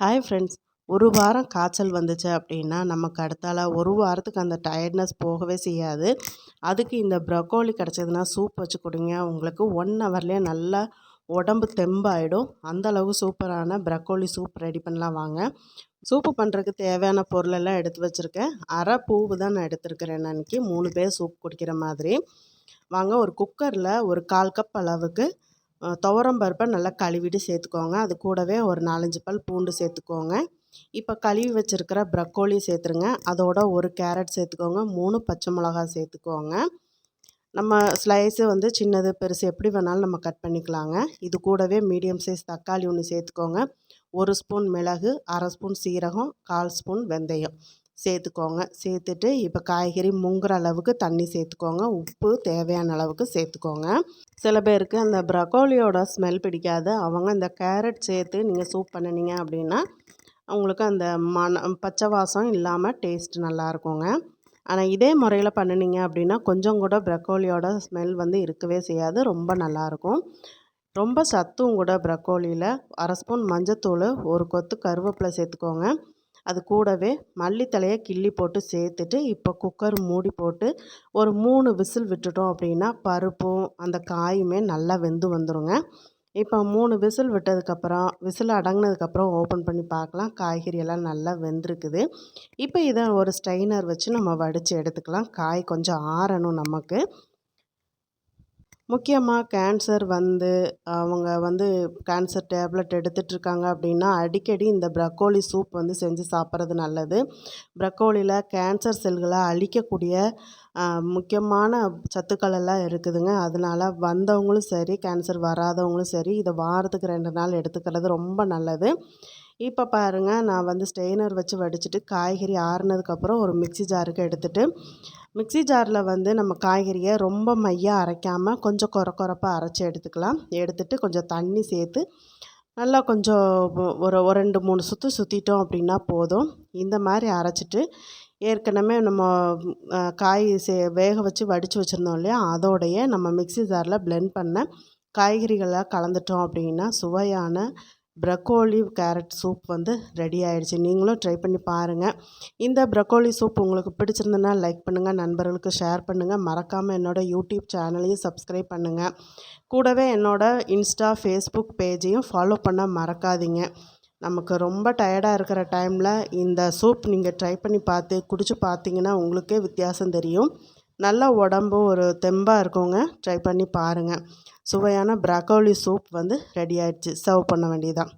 Hi friends ஒரு வாரம் காய்ச்சல் வந்துச்சு அப்படின்னா நமக்கு அடுத்தால ஒரு வாரத்துக்கு அந்த டயர்ட்னஸ் போகவே செய்யாது. அதுக்கு இந்த ப்ரொக்கோலி கிடச்சதுன்னா சூப் வச்சு கொடுங்க. உங்களுக்கு ஒன் ஹவர்லேயே நல்லா உடம்பு தெம்பாயிடும். அந்தளவு சூப்பரான ப்ரக்கோலி சூப் ரெடி பண்ணலாம் வாங்க. சூப்பு பண்ணுறதுக்கு தேவையான பொருளெல்லாம் எடுத்து வச்சுருக்கேன். அரை பூவு தான் நான் எடுத்துருக்கிறேன் அன்றைக்கி மூணு பேர் சூப் குடிக்கிற மாதிரி. வாங்க ஒரு குக்கரில் ஒரு கால் கப் அளவுக்கு துவரம் பருப்பை நல்லா கழுவிட்டு சேர்த்துக்கோங்க. அது கூடவே ஒரு நாலஞ்சு பல் பூண்டு சேர்த்துக்கோங்க. இப்போ கழுவி வச்சுருக்கிற ப்ரக்கோலி சேர்த்துருங்க. அதோட ஒரு கேரட் சேர்த்துக்கோங்க. மூணு பச்சை மிளகா சேர்த்துக்கோங்க. நம்ம ஸ்லைஸு வந்து சின்னது பெருசு எப்படி வேணாலும் நம்ம கட் பண்ணிக்கலாங்க. இது கூடவே மீடியம் சைஸ் தக்காளி ஒன்று சேர்த்துக்கோங்க. ஒரு ஸ்பூன் மிளகு அரை ஸ்பூன் சீரகம் கால் ஸ்பூன் வெந்தயம். சேர்த்துக்கோங்க. சேர்த்துட்டு இப்போ காய்கறி முங்குற அளவுக்கு தண்ணி சேர்த்துக்கோங்க. உப்பு தேவையான அளவுக்கு சேர்த்துக்கோங்க. சில பேருக்கு அந்த ப்ரக்கோலியோட ஸ்மெல் பிடிக்காது. அவங்க இந்த கேரட் சேர்த்து நீங்கள் சூப் பண்ணினீங்க அப்படின்னா அவங்களுக்கு அந்த மன பச்சை வாசம் இல்லாமல் டேஸ்ட் நல்லாயிருக்குங்க ஆனால் இதே முறையில் பண்ணினீங்க அப்படின்னா கொஞ்சம் கூட ப்ரக்கோலியோட ஸ்மெல் வந்து இருக்கவே செய்யாது. ரொம்ப நல்லாயிருக்கும் ரொம்ப சத்தும் கூட ப்ரக்கோலியில் அரை ஸ்பூன் மஞ்சத்தூள் ஒரு கொத்து கருவேப்பிலை சேர்த்துக்கோங்க. அது கூடவே மல்லித்தலையை கிள்ளி போட்டு சேர்த்துட்டு இப்போ குக்கர் மூடி போட்டு ஒரு மூணு விசில் விட்டுட்டோம் அப்படின்னா பருப்பும் அந்த காயுமே நல்லா வெந்து வந்துடுங்க இப்போ மூணு விசில் விட்டதுக்கப்புறம் விசில் அடங்கினதுக்கப்புறம் ஓப்பன் பண்ணி பார்க்கலாம். காய்கறி எல்லாம் நல்லா வெந்திருக்குது. இப்போ இதை ஒரு ஸ்ட்ரைனர் வச்சு நம்ம வடித்து எடுத்துக்கலாம். காய் கொஞ்சம் ஆறணும் நமக்கு. முக்கியமாக கேன்சர் வந்து அவங்க வந்து கேன்சர் டேப்லெட் எடுத்துகிட்ருக்காங்க அப்படின்னா அடிக்கடி இந்த ப்ரக்கோலி சூப் வந்து செஞ்சு சாப்பிட்றது நல்லது. ப்ரக்கோலியில் கேன்சர் செல்களை அழிக்கக்கூடிய முக்கியமான சத்துக்கள் எல்லாம் இருக்குதுங்க. அதனால் வந்தவங்களும் சரி கேன்சர் வராதவங்களும் சரி இதை வாரத்துக்கு ரெண்டு நாள் எடுத்துக்கிறது ரொம்ப நல்லது. இப்போ பாருங்கள் நான் வந்து ஸ்டெய்னர் வச்சு வடிச்சிட்டு காய்கறி ஆறுனதுக்கப்புறம் ஒரு மிக்சி ஜாருக்கு எடுத்துகிட்டு மிக்சி ஜாரில் வந்து நம்ம காய்கறியை ரொம்ப மையாக அரைக்காமல் கொஞ்சம் குற குறப்பாக அரைச்சி எடுத்துக்கலாம். எடுத்துகிட்டு கொஞ்சம் தண்ணி சேர்த்து நல்லா கொஞ்சம் ஒரு ஒரு ரெண்டு மூணு சுற்று சுற்றிட்டோம் அப்படின்னா போதும். இந்த மாதிரி அரைச்சிட்டு ஏற்கனவே நம்ம காய் சே வேக வச்சு வடித்து வச்சுருந்தோம் இல்லையா? அதோடைய நம்ம மிக்சி ஜாரில் பிளெண்ட் பண்ண காய்கறிகளாக கலந்துட்டோம் அப்படின்னா சுவையான ப்ரக்கோலி கேரட் சூப் வந்து ரெடி ஆகிடுச்சு நீங்களும் ட்ரை பண்ணி பாருங்கள் இந்த ப்ரக்கோலி சூப் உங்களுக்கு பிடிச்சிருந்ததுன்னா லைக் பண்ணுங்கள் நண்பர்களுக்கு ஷேர் பண்ணுங்கள் மறக்காமல் என்னோடய யூடியூப் சேனலையும் சப்ஸ்கிரைப் பண்ணுங்கள் கூடவே என்னோடய இன்ஸ்டா ஃபேஸ்புக் பேஜையும் ஃபாலோ பண்ண மறக்காதீங்க. நமக்கு ரொம்ப டயர்டாக இருக்கிற டைமில் இந்த சூப் நீங்கள் ட்ரை பண்ணி பார்த்து குடிச்சு பார்த்தீங்கன்னா உங்களுக்கே வித்தியாசம் தெரியும். நல்ல உடம்பு ஒரு தெம்பாக இருக்குங்க. ட்ரை பண்ணி பாருங்கள் சுவையான ப்ரக்கோலி சூப் வந்து ரெடி ஆயிடுச்சு. சர்வ் பண்ண வேண்டியதுதான்.